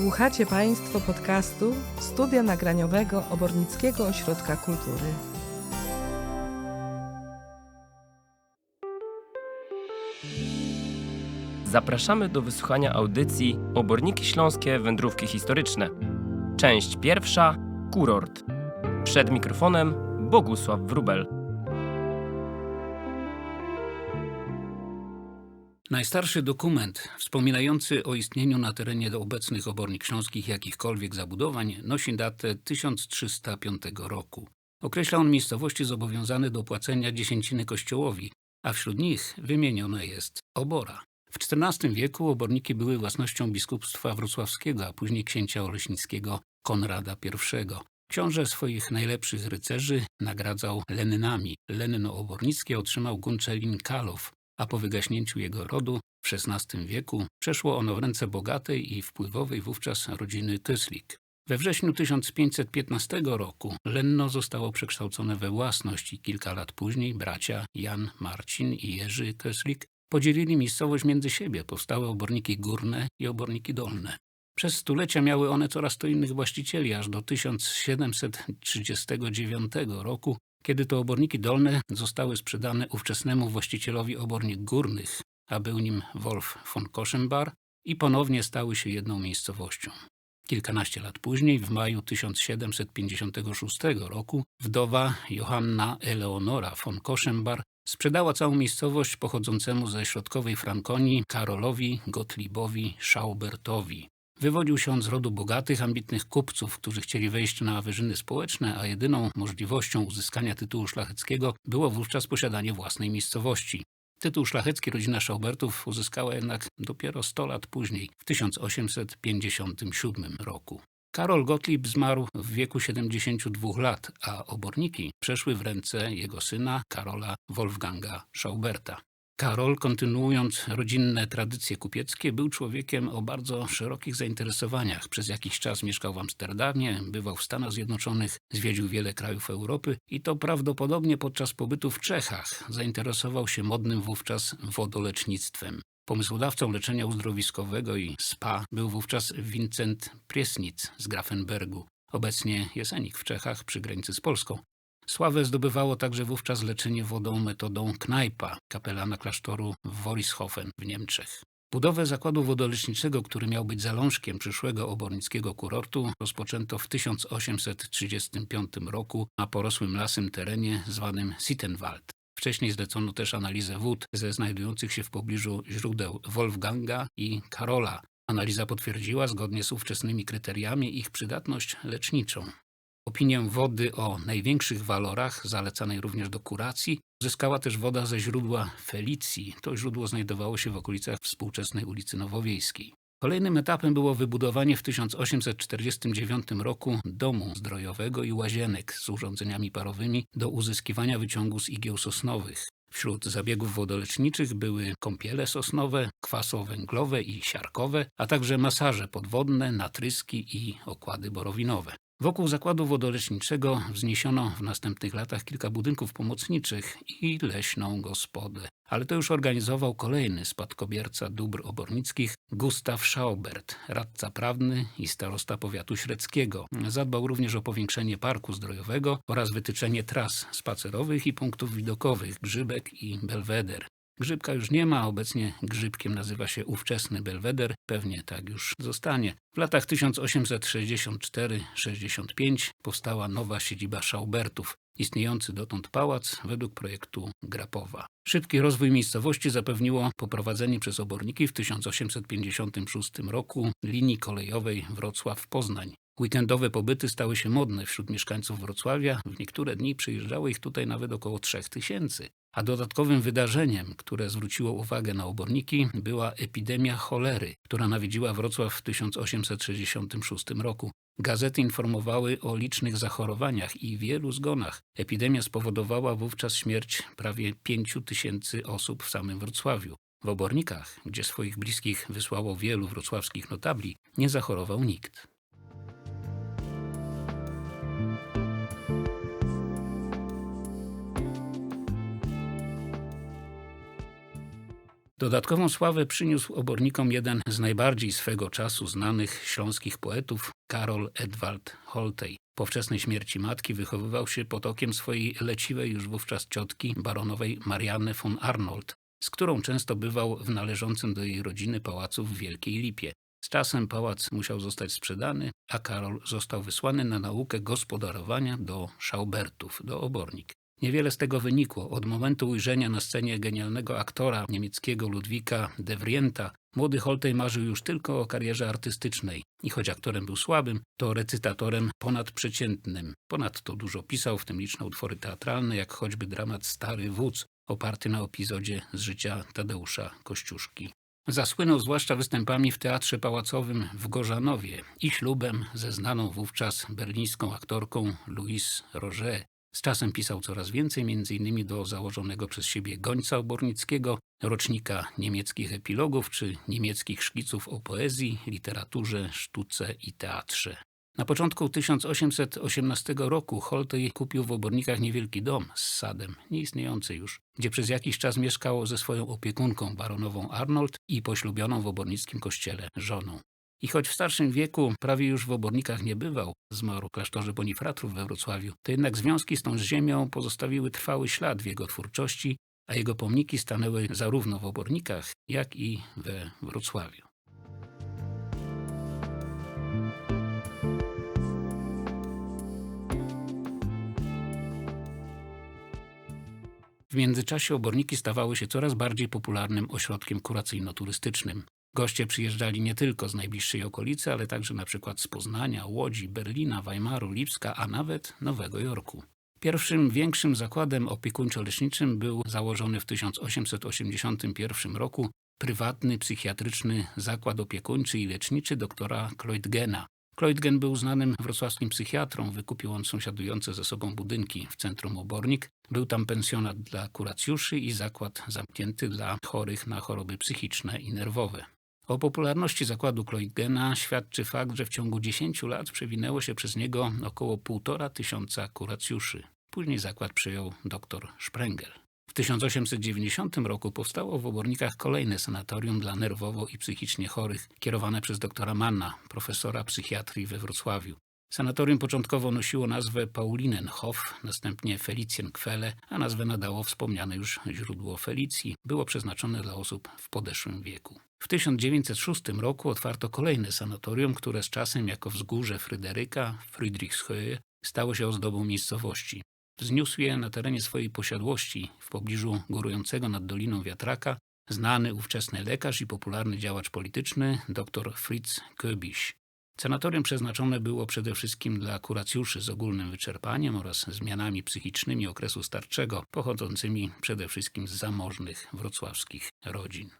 Słuchacie Państwo podcastu Studia Nagraniowego Obornickiego Ośrodka Kultury. Zapraszamy do wysłuchania audycji Oborniki Śląskie Wędrówki Historyczne. Część pierwsza Kurort. Przed mikrofonem Bogusław Wrubel. Najstarszy dokument wspominający o istnieniu na terenie obecnych obornik śląskich jakichkolwiek zabudowań nosi datę 1305 roku. Określa on miejscowości zobowiązane do płacenia dziesięciny kościołowi, a wśród nich wymieniona jest obora. W XIV wieku oborniki były własnością biskupstwa wrocławskiego, a później księcia oleśnickiego Konrada I. Książę swoich najlepszych rycerzy nagradzał lenynami. Lenno obornickie otrzymał Gunczelin Kalow, a po wygaśnięciu jego rodu w XVI wieku przeszło ono w ręce bogatej i wpływowej wówczas rodziny Kyslik. We wrześniu 1515 roku Lenno zostało przekształcone we własność i kilka lat później bracia Jan Marcin i Jerzy Köslik podzielili miejscowość między siebie. Powstały oborniki górne i oborniki dolne. Przez stulecia miały one coraz to innych właścicieli, aż do 1739 roku, kiedy to oborniki dolne zostały sprzedane ówczesnemu właścicielowi obornik górnych, a był nim Wolf von Koschenbar i ponownie stały się jedną miejscowością. Kilkanaście lat później, w maju 1756 roku, wdowa Johanna Eleonora von Koschenbar sprzedała całą miejscowość pochodzącemu ze środkowej Frankonii Karolowi Gottliebowi Schaubertowi. Wywodził się on z rodu bogatych, ambitnych kupców, którzy chcieli wejść na wyżyny społeczne, a jedyną możliwością uzyskania tytułu szlacheckiego było wówczas posiadanie własnej miejscowości. Tytuł szlachecki rodzina Schaubertów uzyskała jednak dopiero 100 lat później, w 1857 roku. Karol Gottlieb zmarł w wieku 72 lat, a oborniki przeszły w ręce jego syna Karola Wolfganga Schauberta. Karol, kontynuując rodzinne tradycje kupieckie, był człowiekiem o bardzo szerokich zainteresowaniach. Przez jakiś czas mieszkał w Amsterdamie, bywał w Stanach Zjednoczonych, zwiedził wiele krajów Europy i to prawdopodobnie podczas pobytu w Czechach zainteresował się modnym wówczas wodolecznictwem. Pomysłodawcą leczenia uzdrowiskowego i spa był wówczas Vincent Priesnitz z Grafenbergu, obecnie Jesenik w Czechach przy granicy z Polską. Sławę zdobywało także wówczas leczenie wodą metodą Knajpa, kapelana klasztoru w Worishofen w Niemczech. Budowę zakładu wodoleczniczego, który miał być zalążkiem przyszłego obornickiego kurortu, rozpoczęto w 1835 roku na porosłym lasem terenie zwanym Sittenwald. Wcześniej zlecono też analizę wód ze znajdujących się w pobliżu źródeł Wolfganga i Karola. Analiza potwierdziła, zgodnie z ówczesnymi kryteriami, ich przydatność leczniczą. Opinię wody o największych walorach, zalecanej również do kuracji, uzyskała też woda ze źródła Felicji. To źródło znajdowało się w okolicach współczesnej ulicy Nowowiejskiej. Kolejnym etapem było wybudowanie w 1849 roku domu zdrojowego i łazienek z urządzeniami parowymi do uzyskiwania wyciągu z igieł sosnowych. Wśród zabiegów wodoleczniczych były kąpiele sosnowe, kwasowo-węglowe i siarkowe, a także masaże podwodne, natryski i okłady borowinowe. Wokół zakładu wodoleczniczego wzniesiono w następnych latach kilka budynków pomocniczych i leśną gospodę. Ale to już organizował kolejny spadkobierca dóbr obornickich, Gustaw Schaubert, radca prawny i starosta powiatu średzkiego. Zadbał również o powiększenie parku zdrojowego oraz wytyczenie tras spacerowych i punktów widokowych, Grzybek i Belweder. Grzybka już nie ma, obecnie grzybkiem nazywa się ówczesny Belweder, pewnie tak już zostanie. W latach 1864-65 powstała nowa siedziba Schaubertów, istniejący dotąd pałac według projektu Grapowa. Szybki rozwój miejscowości zapewniło poprowadzenie przez oborniki w 1856 roku linii kolejowej Wrocław-Poznań. Weekendowe pobyty stały się modne wśród mieszkańców Wrocławia. W niektóre dni przyjeżdżało ich tutaj nawet około 3000. A dodatkowym wydarzeniem, które zwróciło uwagę na oborniki, była epidemia cholery, która nawiedziła Wrocław w 1866 roku. Gazety informowały o licznych zachorowaniach i wielu zgonach. Epidemia spowodowała wówczas śmierć prawie 5 tysięcy osób w samym Wrocławiu. W obornikach, gdzie swoich bliskich wysłało wielu wrocławskich notabli, nie zachorował nikt. Dodatkową sławę przyniósł obornikom jeden z najbardziej swego czasu znanych śląskich poetów, Karol Edward Holtej. Po wczesnej śmierci matki wychowywał się pod okiem swojej leciwej już wówczas ciotki, baronowej Marianny von Arnold, z którą często bywał w należącym do jej rodziny pałacu w Wielkiej Lipie. Z czasem pałac musiał zostać sprzedany, a Karol został wysłany na naukę gospodarowania do Schaubertów, do Obornik. Niewiele z tego wynikło. Od momentu ujrzenia na scenie genialnego aktora niemieckiego Ludwika de Vrienta, młody Holtej marzył już tylko o karierze artystycznej i choć aktorem był słabym, to recytatorem ponadprzeciętnym. Ponadto dużo pisał, w tym liczne utwory teatralne, jak choćby dramat Stary Wódz, oparty na epizodzie z życia Tadeusza Kościuszki. Zasłynął zwłaszcza występami w Teatrze Pałacowym w Gorzanowie i ślubem ze znaną wówczas berlińską aktorką Louise Roger. Z czasem pisał coraz więcej, m.in. do założonego przez siebie Gońca Obornickiego, rocznika niemieckich epilogów czy niemieckich szkiców o poezji, literaturze, sztuce i teatrze. Na początku 1818 roku Holtej kupił w Obornikach niewielki dom z sadem, nieistniejący już, gdzie przez jakiś czas mieszkał ze swoją opiekunką, baronową Arnold i poślubioną w obornickim kościele żoną. I choć w starszym wieku prawie już w obornikach nie bywał, zmarł w klasztorze Bonifratrów we Wrocławiu, to jednak związki z tą ziemią pozostawiły trwały ślad w jego twórczości, a jego pomniki stanęły zarówno w obornikach, jak i we Wrocławiu. W międzyczasie oborniki stawały się coraz bardziej popularnym ośrodkiem kuracyjno-turystycznym. Goście przyjeżdżali nie tylko z najbliższej okolicy, ale także na przykład z Poznania, Łodzi, Berlina, Weimaru, Lipska, a nawet Nowego Jorku. Pierwszym większym zakładem opiekuńczo-leczniczym był założony w 1881 roku prywatny psychiatryczny zakład opiekuńczy i leczniczy doktora Kloidgena. Kloidgen był znanym wrocławskim psychiatrą, wykupił on sąsiadujące ze sobą budynki w centrum Obornik. Był tam pensjonat dla kuracjuszy i zakład zamknięty dla chorych na choroby psychiczne i nerwowe. O popularności zakładu Kloidgena świadczy fakt, że w ciągu 10 lat przewinęło się przez niego około 1,5 tysiąca kuracjuszy. Później zakład przyjął dr Sprengel. W 1890 roku powstało w Obornikach kolejne sanatorium dla nerwowo i psychicznie chorych, kierowane przez doktora Manna, profesora psychiatrii we Wrocławiu. Sanatorium początkowo nosiło nazwę Paulinenhof, następnie Felicienquelle, a nazwę nadało wspomniane już źródło Felicji. Było przeznaczone dla osób w podeszłym wieku. W 1906 roku otwarto kolejne sanatorium, które z czasem jako wzgórze Fryderyka, Friedrichshöhe, stało się ozdobą miejscowości. Wzniósł je na terenie swojej posiadłości, w pobliżu górującego nad Doliną Wiatraka, znany ówczesny lekarz i popularny działacz polityczny dr Fritz Köbisch. Sanatorium przeznaczone było przede wszystkim dla kuracjuszy z ogólnym wyczerpaniem oraz zmianami psychicznymi okresu starczego, pochodzącymi przede wszystkim z zamożnych wrocławskich rodzin.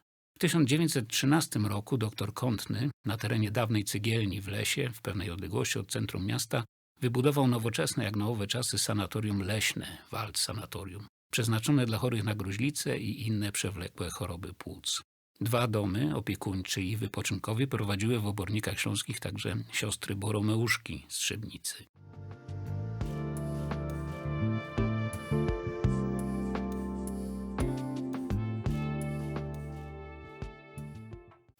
W 1913 roku dr Kątny na terenie dawnej cygielni w lesie, w pewnej odległości od centrum miasta, wybudował nowoczesne jak na owe czasy sanatorium leśne, Wald Sanatorium, przeznaczone dla chorych na gruźlicę i inne przewlekłe choroby płuc. Dwa domy, opiekuńczy i wypoczynkowy, prowadziły w obornikach śląskich także siostry Boromeuszki z Trzebnicy.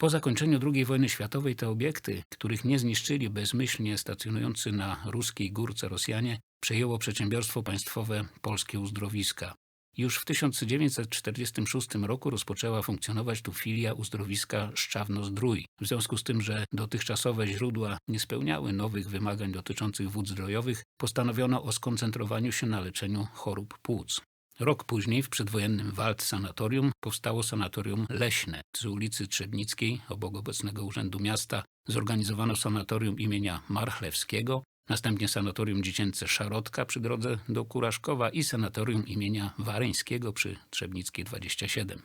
Po zakończeniu II wojny światowej te obiekty, których nie zniszczyli bezmyślnie stacjonujący na ruskiej górce Rosjanie, przejęło przedsiębiorstwo państwowe Polskie Uzdrowiska. Już w 1946 roku rozpoczęła funkcjonować tu filia uzdrowiska Szczawno-Zdrój. W związku z tym, że dotychczasowe źródła nie spełniały nowych wymagań dotyczących wód zdrojowych, postanowiono o skoncentrowaniu się na leczeniu chorób płuc. Rok później w przedwojennym Wald Sanatorium powstało sanatorium leśne. Z ulicy Trzebnickiej, obok obecnego Urzędu Miasta, zorganizowano sanatorium imienia Marchlewskiego, następnie sanatorium dziecięce Szarotka przy drodze do Kuraszkowa i sanatorium imienia Wareńskiego przy Trzebnickiej 27.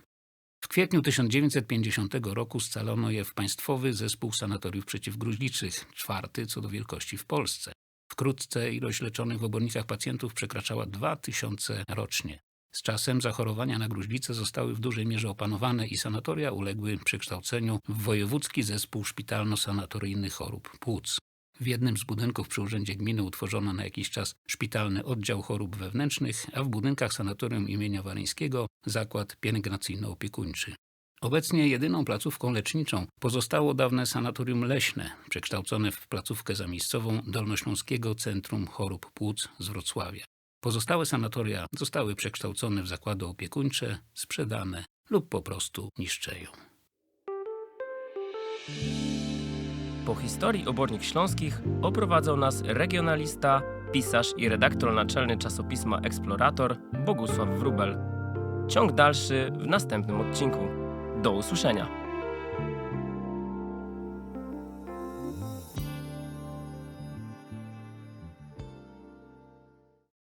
W kwietniu 1950 roku scalono je w Państwowy Zespół Sanatoriów Przeciwgruźliczych, czwarty co do wielkości w Polsce. Wkrótce ilość leczonych w obornikach pacjentów przekraczała 2000 rocznie. Z czasem zachorowania na gruźlicę zostały w dużej mierze opanowane i sanatoria uległy przekształceniu w Wojewódzki Zespół Szpitalno-Sanatoryjny Chorób Płuc. W jednym z budynków przy Urzędzie Gminy utworzono na jakiś czas szpitalny oddział chorób wewnętrznych, a w budynkach sanatorium imienia Waryńskiego zakład pielęgnacyjno-opiekuńczy. Obecnie jedyną placówką leczniczą pozostało dawne sanatorium leśne, przekształcone w placówkę zamiejscową Dolnośląskiego Centrum Chorób Płuc z Wrocławia. Pozostałe sanatoria zostały przekształcone w zakłady opiekuńcze, sprzedane lub po prostu niszczeją. Po historii obornik śląskich oprowadzał nas regionalista, pisarz i redaktor naczelny czasopisma Eksplorator Bogusław Wrubel. Ciąg dalszy w następnym odcinku. Do usłyszenia.